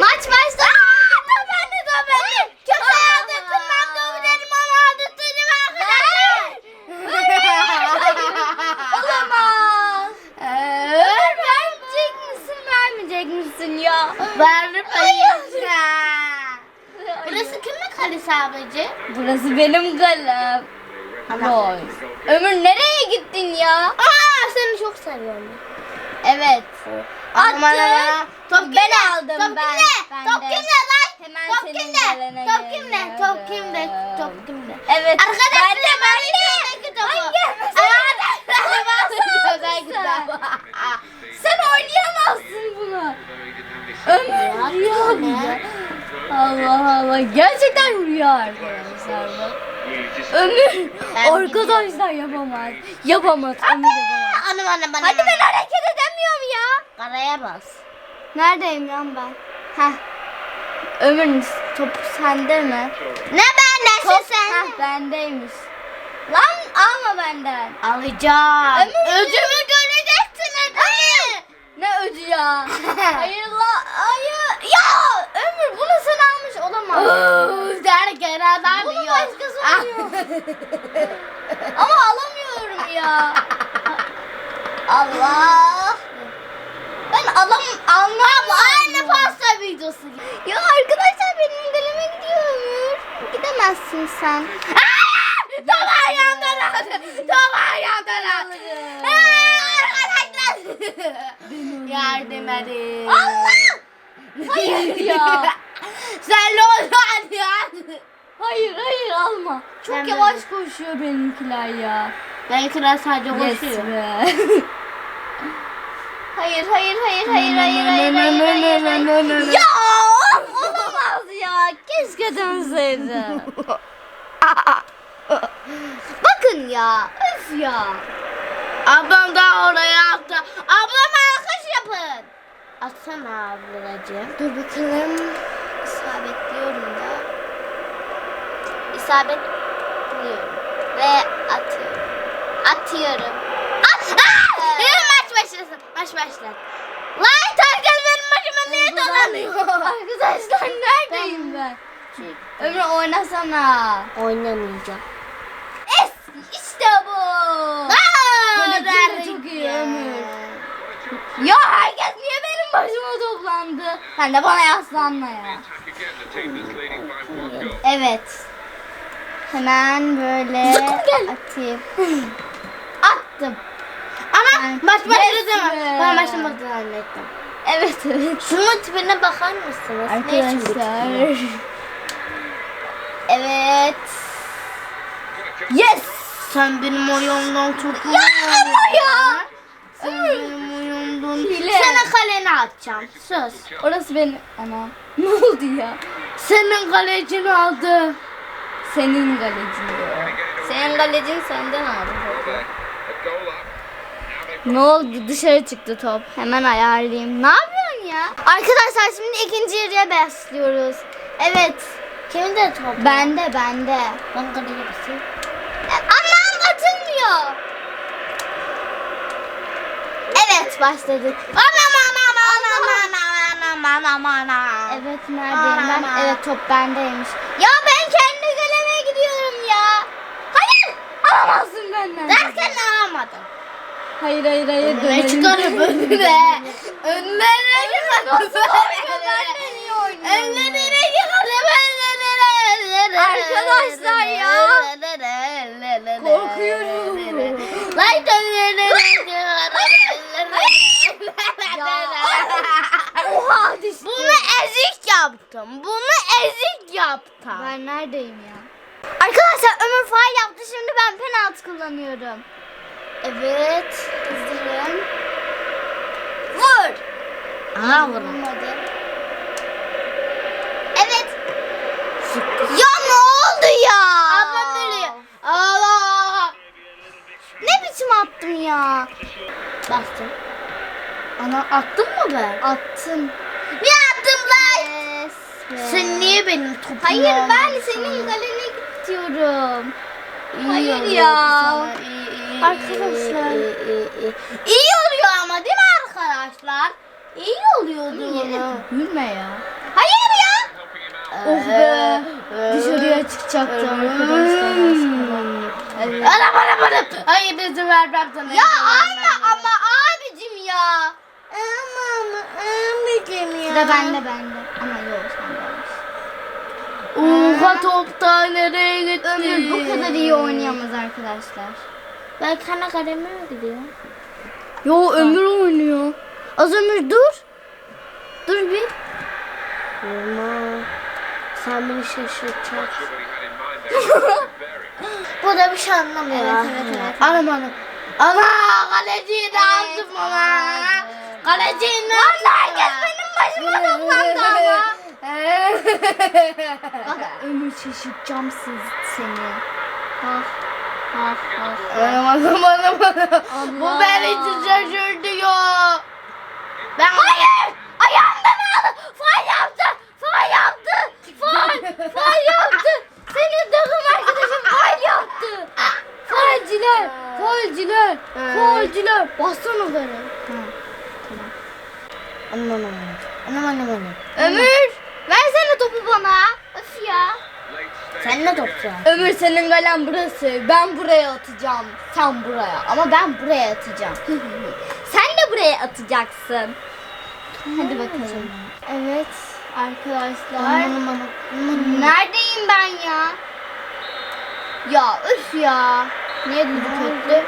Maç başladı. Top bende top bende. Kötü aldırdım ben dedim ama aldırttırdım arkadaşlar. Olamaz. Ömer verecek misin vermeyecek misin ya? Verdim Burası kimin kalesi ablacı? Burası benim kalem. Gol. Ömür nereye gittin ya? Aa seni çok seviyorum. Evet. Aman. Top kimde? Ben aldım Top ben. kimde? Top de. kimde lan? Hemen Top kimde? Top kimde? Top kimde? Top kimde? Evet. Arkadaşlar ben de ben de. Sen oynayamazsın bunu. Ömür rüya mı? Allah Allah. Gerçekten rüya arkadaşlar. Ömür arkadaşlar yapamaz. Yapamaz. Ömür yapamaz. Anam anam anam. Hadi ben hareket edemiyorum ya. Karaya bas. Neredeyim lan ben? Heh. Ömür topu sende mi? Ne ben nesin Top sen? heh, bendeymiş. Lan alma benden. Alacağım. Ömür- Ödümü göreceksin ödümü. Ne öcü ya? hayır la hayır. Ya Ömür bunu sen almış olamaz. Ooo derken adam Bunu yiyor. başkası alıyor. Ama alamıyorum ya. Allah. Ben alam almam. Aynı pasta videosu. Ya arkadaşlar benim galeme gidiyor Ömür. Gidemezsin sen. Tam ayağımdan aldı. Tam ayağımdan aldı. Arkadaşlar. Yardım edin. Allah! Hayır ya. Sen oldu ya? Hayır hayır alma. Çok Ben yavaş böyle- koşuyor benimkiler ya. Benimkiler sadece Yes koşuyor. be. hayır hayır hayır hayır hayır hayır hayır hayır hayır. Ya olamaz ya. Keşke dönseydim. Bakın ya. Öf ya. Ablam da oraya attı. Ablam alkış yapın. Atsana ablacığım. Dur bakalım. İsabetliyorum da. İsabetliyorum. Ve atıyorum. Atıyorum. At! Aa! Yürü maç başlasın. Maç başlar. Lan herkes benim başıma niye dolanıyor? Arkadaşlar neredeyim ben? Ömür oynasana. Oynamayacağım. Es işte bu. Aa, çok iyi. Ömür. Ya herkes niye benim başıma toplandı? Sen de bana yaslanma ya. Evet. Hemen böyle atayım. Attım. Ama Yes mı? be. Ben maçın başladı zannettim. Evet evet. Şunun tipine bakar mısınız? Arkadaşlar. Evet. Yes. Sen benim oyunumdan çok Ya ama ya. Sen benim oyunumdan. Hile. Sana kaleni atacağım. Söz. Orası benim. Ana. Ne oldu ya? Senin kalecini aldı. Senin galecin diyor. Senin galecin senden aldı. Ne oldu? Dışarı çıktı top. Hemen ayarlayayım. Ne yapıyorsun ya? Arkadaşlar şimdi ikinci yarıya başlıyoruz. Evet. Kimin de topu? Bende bende. Ben kaleye basayım. Anam atılmıyor. Evet başladık. Anam anam anam anam anam anam anam. Evet neredeyim ben? Evet top bendeymiş. Ya ben kendi galeme gidiyorum ya. Hayır. Alamazsın benden. Derken alamadın. Hayır hayır hayır. Ne dönelim. çıkarıp önüne. Önlerine çıkarıp Nasıl oluyor? Ben de niye oynuyorum? Önlerine çıkarıp. Arkadaşlar ya. Korkuyorum. Lan önlerine Oha düştü. Bunu ezik yaptım. Bunu ezik yaptım. Ben neredeyim ya? Arkadaşlar Ömür faal yaptı. Şimdi ben penaltı kullanıyorum. Evet. Hazırım. Vur. Ana vurun. Olmadı. Evet. Ya ne oldu ya? Ablam böyle. Allah. Ne biçim attım ya? Bastım. Ana attın mı ben? Attım. Ne attım lan? Yes. be. Sen niye benim topumu Hayır ben senin galene gidiyorum. İyi Hayır ya. sana, iyi, Arkadaşlar. iyi, iyi, iyi. İyi oluyor ama değil mi arkadaşlar? İyi oluyordu. Gülme ya. Hayır ya. Oh be. Dışarıya çıkacaktı arkadaşlar. Evet. Anam anam anam. Hayır izin vermem sana. Ya ama ama abicim ya. Ama abicim ya. Sıra bende bende. Ama yok sen de almışsın. Oha top da nereye gitti? Ömür bu kadar iyi oynayamaz arkadaşlar. Ben kana kaleme mi gidiyor? Yo Ömür oynuyor. Az Ömür dur. Dur bir. Olmaz. Sen beni şaşırtacaksın. Bu da bir şey anlamıyor. Evet, evet, evet. Anam anam. Ana kaleciyi de aldım ama. Kaleciyi ne herkes benim başıma toplandı ama. Bak Ömür şaşırtacağım siz seni. Ah. Ah. Anam anam anam anam. Bu beni şaşırtıyor. Ben Hayır! Ayağımdan aldı. Faal yaptı. Faal yaptı. Faal. Faal yaptı. Senin takım arkadaşın faal yaptı. Faalciler. Faalciler. Faalciler. Bassana beni. Anam anam. Anam anam anam. Ömür versene topu bana. Öf ya. Sen ne topsun? Ömür senin galen burası. Ben buraya atacağım. Sen buraya. Ama ben buraya atacağım. Sen de buraya atacaksın. Hadi bakalım. Evet arkadaşlar. Anam anam. Neredeyim ben ya? Ya üf ya. Niye? Yes be!